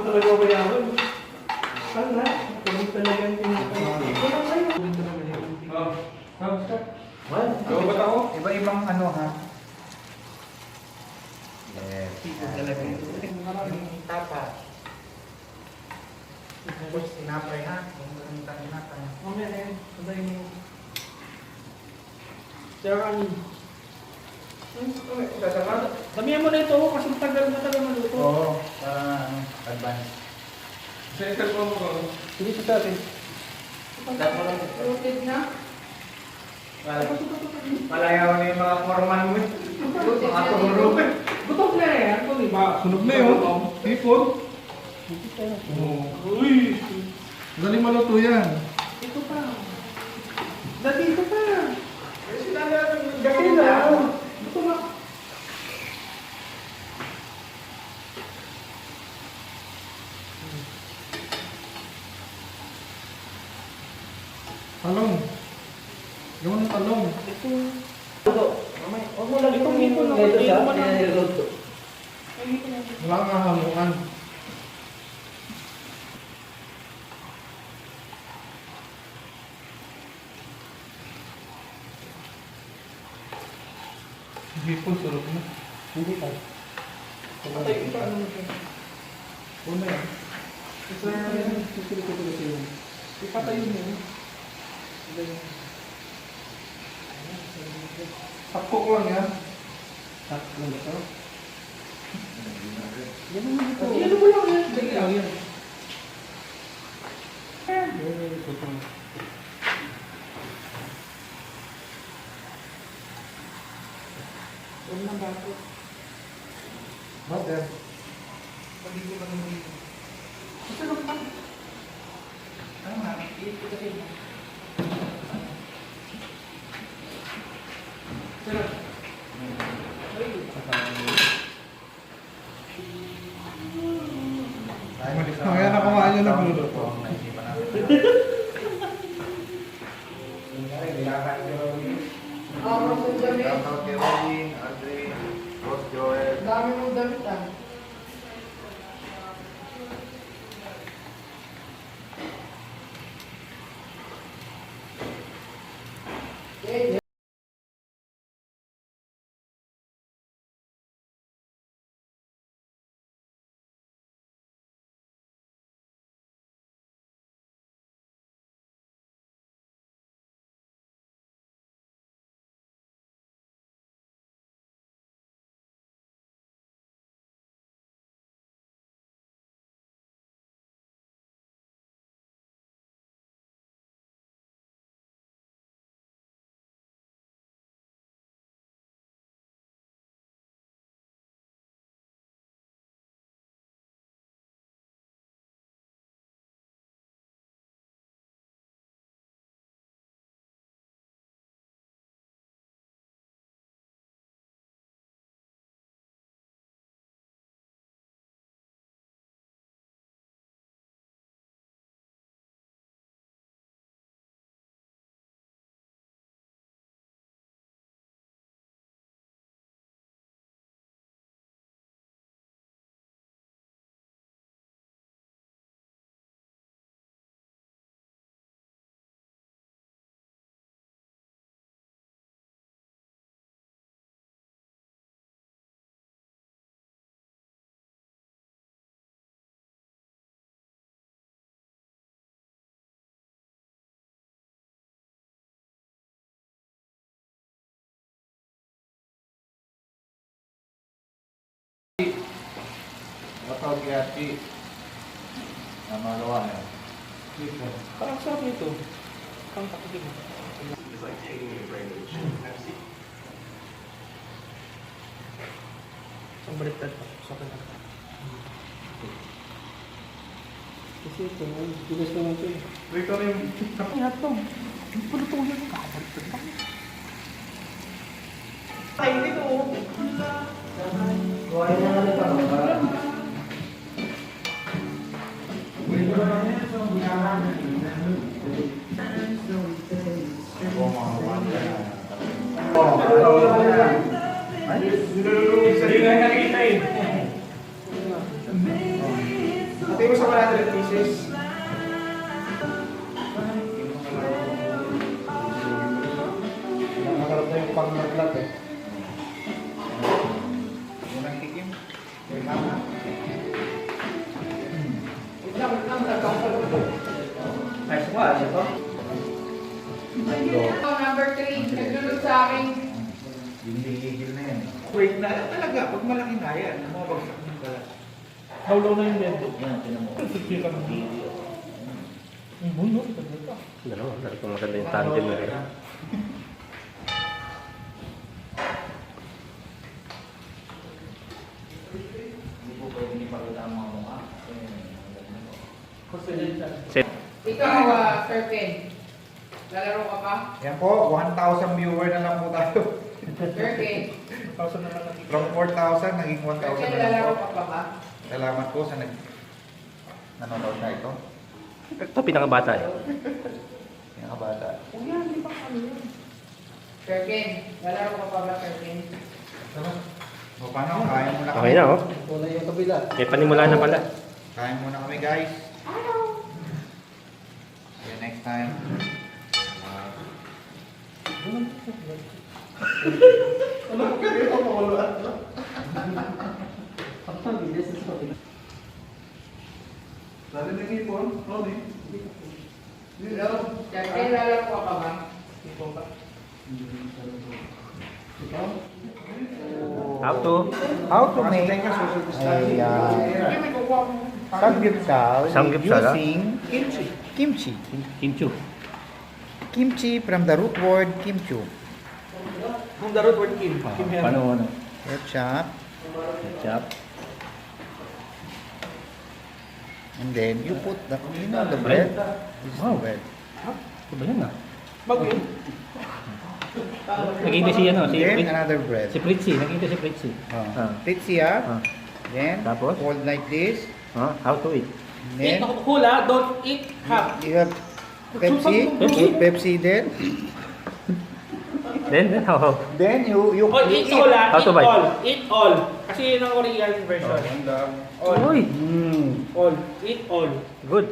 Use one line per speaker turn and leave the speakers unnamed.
Iba talaga ako yaman. Sana, kung talaga yung. Wala kayo. Kung
Oh, oh, stop.
What?
Ikaw ba ako?
Iba-ibang ano ha? Yes.
talaga yun.
Yung tapa. Tapos tinapay ha? Yung ganun.
Mamaya na yun. Sabayin mo. Sir, ano? Damihan mo na ito kasi matagal na tagal maluto.
Oo. Para ano, advance.
Sa cellphone mo ko.
Hindi sa atin.
Rotate na?
Palayaw na yung mga foreman mo. Mga turo.
Butok na yan. Kung di ba?
Sunog na yun. Hipon. Uy. Galing maluto yan.
Ito pa. Dati ito pa.
Sinabi natin yung
Kasi
gawin
na.
na.
Ito pa.
Talong. Gawin ng talong.
Ito. Ito. Huwag mo lang itong ito na. Ito sa niluluto.
Wala nga hamuan. Hipon, sarap na.
Hindi pa. Patay ito ano mo siya.
Una yan.
Isa na yan. Susunod ko tuloy. Ipatayin mo.
Sakto ko lang yan.
Sakto na ito. Yan mo ito. Yan mo lang yan. Dali lang yan. Huwag na bato.
Mother.
Pagiging lang mo dito. Gusto lang pa.
Ano nga? Ito kasi.
Sarap.
Kaya na kumain yun ng luluto.
Naisipan natin. Kunyari, nilakan ko yun.
Oo, mas ang damit.
Shoutout kay Robin, Andre, Boss Joel.
Dami mong damit ah.
Shoutout kay Ati. Ang malawa yan.
Parang sarap nito. Parang takitin. Isang baliktad pa. Sa akin lang. Kasi ito, bilis naman ito eh.
Wait ka rin.
Ay, hato. Hindi pa luto yan. Kakabaliktad pa. Ay, dito.
Kuhain na natin pa.
Hindi
mo sa 100 pieces.
Sa akin.
Gigil na yan. Wait na, talaga, pag malaki na yan, bumabagsak yung balat.
Hawlaw na yung dedo.
Yan, tinan mo.
Sige ka.
Video.
Yung buno, ito.
Dalawa, dalawa maganda yung tandem na rin.
Ang ang.
Ikaw, ah, Sir. Lalaro ka pa?
Yan po, 1,000 viewer na lang po tayo.
Na lang natin.
From 4,000, naging 1,000
Sir Ken,
na lang
lalaro
po.
ka pa ba?
Salamat po sa nag nanonood na ito.
Ito pinakabata eh.
Pinakabata.
Sir Ken, lalaro ka pa ba, Sir Ken?
O paano, kain muna kami.
Okay na oh.
Wala yung kabila.
May panimula na pala.
Kain muna kami guys. See you next time.
Ano ko kaya ito mawala? Dali na ipon, Ronnie.
Hello? Sir Ken, lalaro ka pa ba?
Ito ka.
How to?
How to make a uh, samgyeopsal
Samgyeopsal, ah?
using kimchi. Kimchi.
Kimchu.
Kimchi from the root word kimchu.
Kung darot word Kim. Kim yan.
Paano, ano?
Ketchup.
Chop.
And then you put the, you know the bread? This is the
Wow.
bread.
Ito ba yan ah?
Bago yun.
Naging si ano, si,
Then
Fritz,
another bread.
si Fritzy. Naging si Fritzy.
Oh.
Ah.
Pizza.
Ah.
Then
Tapos?
fold like this.
Ah, how to eat?
And
Eat
then
Coca-Cola, don't eat half.
you have Pepsi.
Pepsi.
Pepsi then.
Then, then how, how?
Then you you,
Oh,
you
eat cola,
How
eat
to buy?
all. Eat all. Kasi yun ang Korean version. All.
Mm.
All. Eat all.
Good.